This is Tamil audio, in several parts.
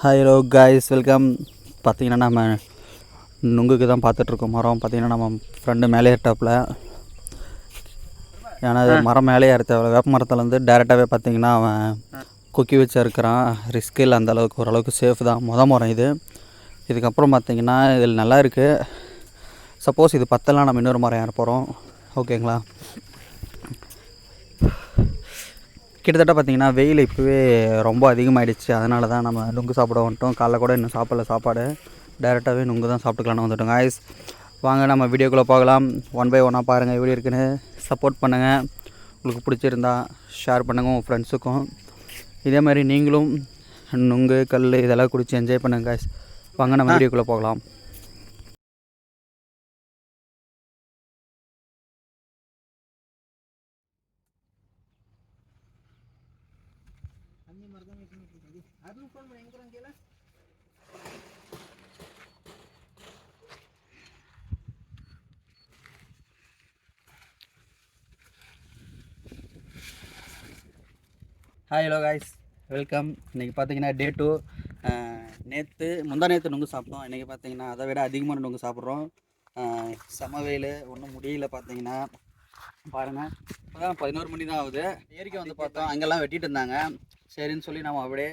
ஹாய் ஹலோ காய்ஸ் வெல்கம் பார்த்தீங்கன்னா நம்ம நுங்குக்கு தான் பார்த்துட்ருக்கோம். மரம் பார்த்தீங்கன்னா நம்ம ஃப்ரெண்டு மேலே ஏற்றாப்புல ஏன்னா அது மரம் மேலே ஏற தேவை வேப்ப மரத்துலேருந்து டேரெக்டாகவே பார்த்தீங்கன்னா அவன் கொக்கி வச்சு இருக்கிறான் ரிஸ்க் இல்லை அந்த அளவுக்கு. ஓரளவுக்கு சேஃப் தான். முத மரம் இது. இதுக்கப்புறம் பார்த்தீங்கன்னா இதில் நல்லா இருக்குது சப்போஸ் இது பத்தலாம் நம்ம இன்னொரு மரம் ஏற போகிறோம் ஓகேங்களா கிட்டத்தட்ட பார்த்தீங்கன்னா வெயில் இப்போவே ரொம்ப அதிகமாகிடுச்சு அதனால தான் நம்ம நுங்கு சாப்பிட வந்துட்டோம். காலைல கூட இன்னும் சாப்பிடல சாப்பாடு. டேரெக்டாகவே நுங்கு தான் சாப்பிட்டுக்கலான்னு வந்துட்டோம் காய்ஸ் வாங்க நம்ம வீடியோக்குள்ளே போகலாம். ஒன் பை ஒன்னாக பாருங்கள் எப்படி இருக்குன்னு. சப்போர்ட் பண்ணுங்கள் உங்களுக்கு பிடிச்சிருந்தா ஷேர் பண்ணுங்கள் உங்கள் ஃப்ரெண்ட்ஸுக்கும் இதே மாதிரி நீங்களும் நுங்கு கல் இதெல்லாம் குடிச்சு என்ஜாய் பண்ணுங்கள் காய்ஸ் வாங்க நம்ம வீடியோக்குள்ளே போகலாம். ஹாய் ஹலோ காய்ஸ் வெல்கம் இன்றைக்கி பார்த்தீங்கன்னா டே டூ நேற்று முந்தா நேற்று நுங்கு சாப்பிட்டோம். இன்றைக்கி பார்த்தீங்கன்னா அதை விட அதிகமான நுங்கு சாப்பிட்றோம். செம வெயில். ஒன்றும் முடியல பார்த்தீங்கன்னா. பாருங்கள் இப்போதான் பதினோரு மணி தான் ஆகுது. ஏரிக்கை வந்து பார்த்தோம். அங்கெல்லாம் வெட்டிட்டு இருந்தாங்க. சரின்னு சொல்லி நம்ம அப்படியே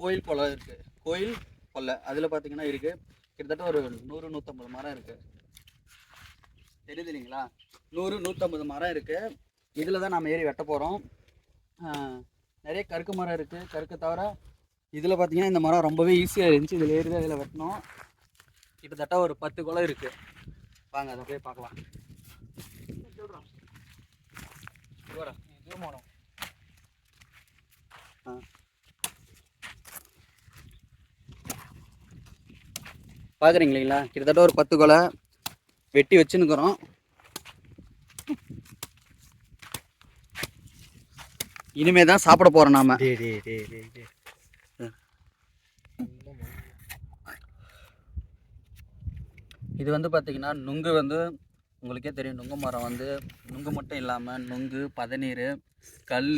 கோயில் கொலை இருக்குது கோயில் கொல்லை அதில் பார்த்தீங்கன்னா இருக்குது கிட்டத்தட்ட ஒரு நூறு நூற்றம்பது மரம் இருக்குது தெரியுது இல்லைங்களா? நூறு நூற்றம்பது மரம் இருக்குது இதில் தான் நம்ம ஏறி வெட்ட போகிறோம் நிறைய கருக்கு மரம் இருக்குது கருக்கு தவிர இதில் பார்த்தீங்கன்னா இந்த மரம் ரொம்பவே ஈஸியாக இருந்துச்சு. இதில் ஏறி தான் இதில் வெட்டினோம். கிட்டத்தட்ட ஒரு பத்து குளம் இருக்குது வாங்க அதை போய் பார்க்கலாம். இவரா? பார்க்குறீங்களா கிட்டத்தட்ட ஒரு பத்து கொலை வெட்டி வச்சுன்னுக்குறோம். இனிமே தான் சாப்பிட போகிறோம் நாம. இது வந்து பார்த்திங்கன்னா நுங்கு வந்து உங்களுக்கே தெரியும். நுங்கு மரம் வந்து நுங்கு மட்டும் இல்லாமல் நுங்கு பதநீர் கல்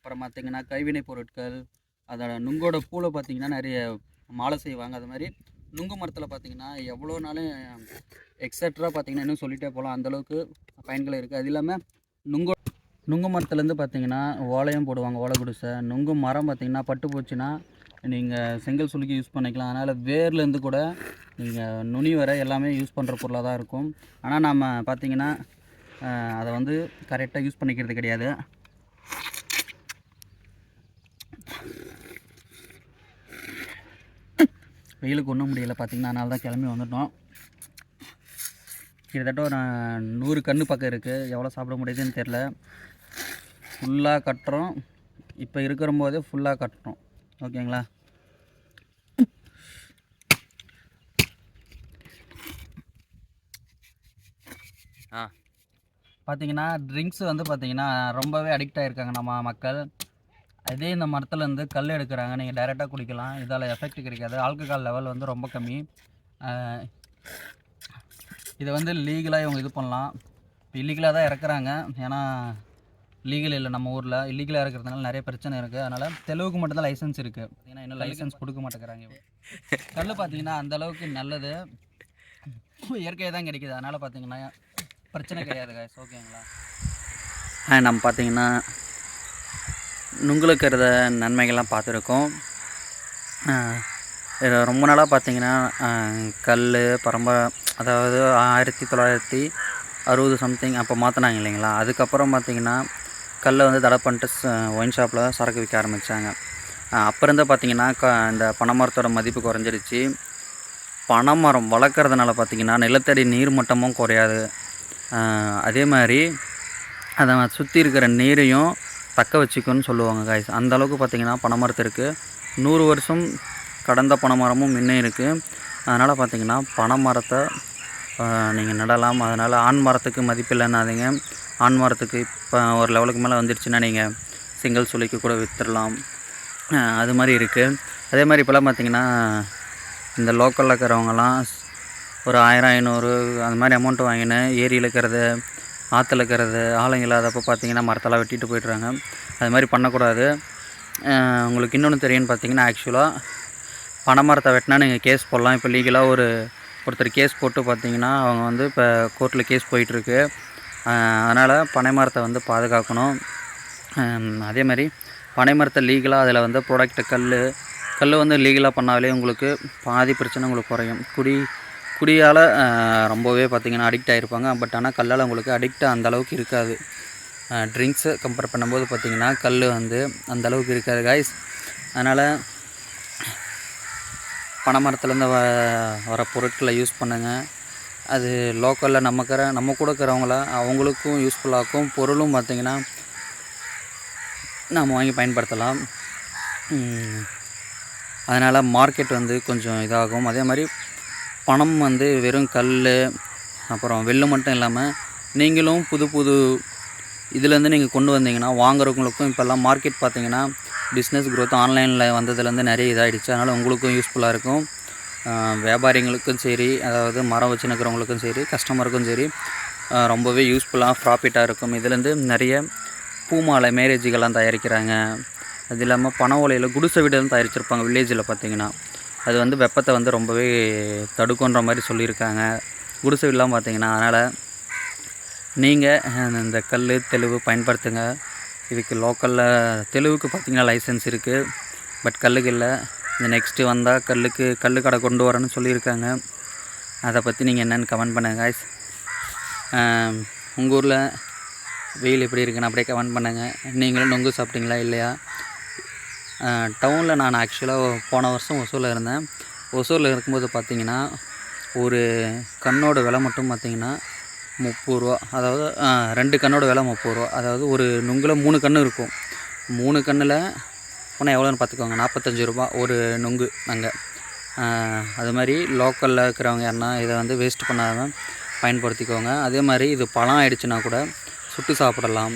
அப்புறம் பார்த்திங்கன்னா கைவினை பொருட்கள் அதோட நுங்கோட பூவில் பார்த்திங்கன்னா நிறைய மாலை செய்வாங்க. அது மாதிரி நுங்கு மரத்தில் பார்த்திங்கன்னா எவ்வளோ நாளும் எக்ஸட்ரா பார்த்திங்கன்னா இன்னும் சொல்லிகிட்டே போகலாம். அந்தளவுக்கு பயன்கள் இருக்குது அது இல்லாமல் நுங்கோ நுங்கு மரத்துலேருந்து பார்த்தீங்கன்னா ஓலையும் போடுவாங்க ஓலை குடிசை. நுங்கு மரம் பார்த்தீங்கன்னா பட்டு போச்சுன்னா நீங்கள் செங்கல் சுளுக்கி யூஸ் பண்ணிக்கலாம். அதனால் வேர்லேருந்து கூட நீங்கள் நுனி வரை எல்லாமே யூஸ் பண்ணுற பொருளாக தான் இருக்கும். ஆனால் நம்ம பார்த்தீங்கன்னா அதை வந்து கரெக்டாக யூஸ் பண்ணிக்கிறது கிடையாது. வெயிலுக்கு ஒன்றும் முடியலை. பார்த்திங்கன்னா அதனால தான் கிளம்பி வந்துட்டோம். கிட்டத்தட்ட ஒரு நூறு கன்று பக்கம் இருக்குது எவ்வளோ சாப்பிட முடியுதுன்னு தெரில ஃபுல்லாக கட்டுறோம். இப்போ இருக்கிற போதே ஃபுல்லாக கட்டுறோம். ஓகேங்களா? ஆ. பார்த்தீங்கன்னா ட்ரிங்க்ஸ் வந்து பார்த்திங்கன்னா ரொம்பவே அடிக்ட் ஆகிருக்காங்க நம்ம மக்கள். அதே இந்த மரத்துலேருந்து கல் எடுக்கிறாங்க. நீங்கள் டைரெக்டாக குடிக்கலாம். இதால் எஃபெக்ட் கிடைக்காது. ஆல்கஹால் லெவல் வந்து ரொம்ப கம்மி. இதை வந்து லீகலாக இவங்க இது பண்ணலாம். இப்போ இல்லீகலாக தான் இறக்குறாங்க. ஏன்னா லீகல் இல்லை நம்ம ஊரில். இல்லீகலாக இருக்கிறதுனால நிறைய பிரச்சனை இருக்குது அதனால் தெலுவுக்கு மட்டும் தான் லைசன்ஸ் இருக்குது ஏன்னா இன்னும் லைசன்ஸ் கொடுக்க மாட்டேங்கிறாங்க கல் பார்த்தீங்கன்னா அந்த அளவுக்கு நல்லது. இயற்கையாக தான் கிடைக்குது. அதனால் பார்த்தீங்கன்னா பிரச்சனை கிடையாது guys. ஓகேங்களா நம்ம பார்த்தீங்கன்னா நுங்குலுக்கிறத நன்மைகள்லாம் பார்த்துருக்கோம். இதில் ரொம்ப நாளாக பார்த்தீங்கன்னா கல் பரம்பரை அதாவது ஆயிரத்தி தொள்ளாயிரத்தி அறுபது சம்திங் அப்போ மாற்றினாங்க இல்லைங்களா? அதுக்கப்புறம் பார்த்திங்கன்னா கல்லை வந்து தடை பண்ணிட்டு ஒயின் ஷாப்பில் சரக்கு விற்க ஆரம்பித்தாங்க அப்போ இருந்து பார்த்திங்கன்னா க இந்த பனைமரத்தோட மதிப்பு குறைஞ்சிருச்சு. பனைமரம் வளர்க்குறதுனால பார்த்தீங்கன்னா நிலத்தடி நீர் மட்டமும் குறையாது. அதே மாதிரி அதை சுற்றி இருக்கிற நீரையும் தக்க வச்சுக்கணும்னு சொல்லுவாங்க காய்ஸ் அந்த அளவுக்கு பனைமரத்து இருக்குது நூறு வருஷம் கடந்த பனைமரமும் இன்னும் இருக்குது அதனால் பார்த்தீங்கன்னா பனைமரத்தை நீங்கள் நடலாம். அதனால் ஆண் மரத்துக்கு மதிப்பில்லைன்னாதீங்க ஆண் மரத்துக்கு இப்போ ஒரு லெவலுக்கு மேலே வந்துடுச்சுன்னா நீங்கள் சிங்கிள் சுளைக்கு கூட விற்றுடலாம் அது மாதிரி இருக்குது அதே மாதிரி இப்போலாம் பார்த்திங்கன்னா இந்த லோக்கலில் இருக்கிறவங்கலாம் ஒரு ஆயிரம் ஐநூறு அந்த மாதிரி அமௌண்ட் வாங்கினு ஏரியில் இருக்கிறது ஆற்றுல இருக்கிறது ஆளுங்க இல்லாதப்போ பார்த்தீங்கன்னா மரத்தெல்லாம் வெட்டிட்டு போயிடுறாங்க. அது மாதிரி பண்ணக்கூடாது. உங்களுக்கு இன்னொன்று தெரியும்னு பார்த்தீங்கன்னா ஆக்சுவலாக பனைமரத்தை வெட்டினா நீங்கள் கேஸ் போடலாம். இப்போ லீகலாக ஒரு ஒருத்தர் கேஸ் போட்டு பார்த்தீங்கன்னா அவங்க வந்து இப்போ கோர்ட்டில் கேஸ் போயிட்டுருக்கு. அதனால் பனைமரத்தை வந்து பாதுகாக்கணும். அதே மாதிரி பனைமரத்தை லீகலாக அதில் வந்து ப்ராடக்ட் கல் கல் வந்து லீகலாக பண்ணாலே உங்களுக்கு பாதி பிரச்சனை உங்களுக்கு குறையும். குடி குடியால் ரொம்பவே பார்த்திங்கன்னா அடிக்ட் ஆகிருப்பாங்க பட் ஆனால் கல்லால் உங்களுக்கு அடிக்ட் அந்த அளவுக்கு இருக்காது. ட்ரிங்க்ஸை கம்பேர் பண்ணும்போது பார்த்திங்கன்னா கல் வந்து அந்த அளவுக்கு இருக்காது காய்ஸ் அதனால் பனைமரத்துலேருந்து வ வர பொருட்களை யூஸ் பண்ணுங்கள் அது லோக்கலில் நமக்கிற நம்ம கூட இருக்கிறவங்கள அவங்களுக்கும் யூஸ்ஃபுல்லாகும் பொருளும் பார்த்திங்கன்னா நாம் வாங்கி பயன்படுத்தலாம். அதனால் மார்க்கெட் வந்து கொஞ்சம் இதாகும். அதே மாதிரி பணம் வந்து வெறும் கல் அப்புறம் வெள்ளு மட்டும் இல்லாமல் நீங்களும் புது புது இதுலேருந்து நீங்கள் கொண்டு வந்தீங்கன்னா வாங்குறவங்களுக்கும் இப்போல்லாம் மார்க்கெட் பார்த்தீங்கன்னா பிஸ்னஸ் க்ரோத் ஆன்லைனில் வந்ததுலேருந்து நிறைய இதாகிடுச்சு அதனால் உங்களுக்கும் யூஸ்ஃபுல்லாக இருக்கும். வியாபாரிங்களுக்கும் சரி அதாவது மரம் வச்சு நிற்கிறவங்களுக்கும் சரி கஸ்டமருக்கும் சரி ரொம்பவே யூஸ்ஃபுல்லாக ப்ராஃபிட்டாக இருக்கும். இதுலேருந்து நிறைய பூமாலை மேரேஜுகள்லாம் தயாரிக்கிறாங்க. அது இல்லாமல் பனை ஓலையில் குடிசை வீடுலாம் தயாரிச்சிருப்பாங்க வில்லேஜில் பார்த்தீங்கன்னா. அது வந்து வெப்பத்தை வந்து ரொம்பவே தடுக்குன்ற மாதிரி சொல்லியிருக்காங்க. குடிசை வீடுலாம் பார்த்தீங்கன்னா அதனால் நீங்கள் இந்த கல் தெளிவு பயன்படுத்துங்க. இதுக்கு லோக்கலில் தெளிவுக்கு பார்த்தீங்கன்னா லைசன்ஸ் இருக்குது பட் கல்லுக்கு இல்லை. இந்த நெக்ஸ்ட்டு வந்தால் கல்லுக்கு கல் கடை கொண்டு வரேன்னு சொல்லியிருக்காங்க. அதை பற்றி நீங்கள் என்னென்னு கமெண்ட் பண்ணுங்கள் காய்ஸ் உங்கள் ஊரில் வெயில் எப்படி இருக்குன்னு அப்படியே கமெண்ட் பண்ணுங்கள் நீங்களும் நொங்கு சாப்பிட்டீங்களா இல்லையா? டவுனில் நான் ஆக்சுவலாக போன வருஷம் ஒசூரில் இருந்தேன். ஒசூரில் இருக்கும்போது பார்த்தீங்கன்னா ஒரு கண்ணோட விலை மட்டும் பார்த்தீங்கன்னா முப்பது ரூபா. அதாவது ரெண்டு கண்ணோட விலை முப்பது ரூபா. அதாவது ஒரு நுங்கில் மூணு கன்று இருக்கும். மூணு கண்ணில் போனால் எவ்வளோன்னு பார்த்துக்கோங்க. நாற்பத்தஞ்சு ரூபா ஒரு நுங்கு அங்கே. அது மாதிரி லோக்கலில் இருக்கிறவங்க யாருன்னா இதை வந்து வேஸ்ட் பண்ணாமல் பயன்படுத்திக்கோங்க. அதே மாதிரி இது பழம் ஆயிடுச்சுன்னா கூட சுட்டு சாப்பிடலாம்.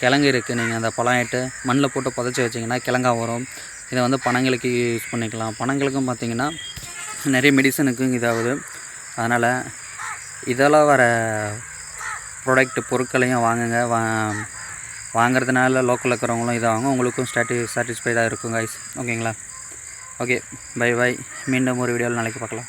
கிழங்கு இருக்குது நீங்கள் அந்த பழம் ஆயிட்டு மண்ணில் போட்டு புதைச்சி வச்சிங்கன்னா கிழங்கா வரும். இதை வந்து பனங்களுக்கு யூஸ் பண்ணிக்கலாம். பனங்களுக்கும் பார்த்தீங்கன்னா நிறைய மெடிசனுக்கும் இதாகுது. அதனால் இதெல்லாம் வர ப்ராடக்ட் பொருட்களையும் வாங்குங்க. வா வாங்குறதுனால லோக்கலில் இருக்கிறவங்களும் இதாகும் உங்களுக்கும் ஸ்டாட்டி சாட்டிஸ்ஃபைடாக இருக்கும் கைஸ் ஓகேங்களா ஓகே பை பை மீண்டும் ஒரு வீடியோவில் நாளைக்கு பார்க்கலாம்.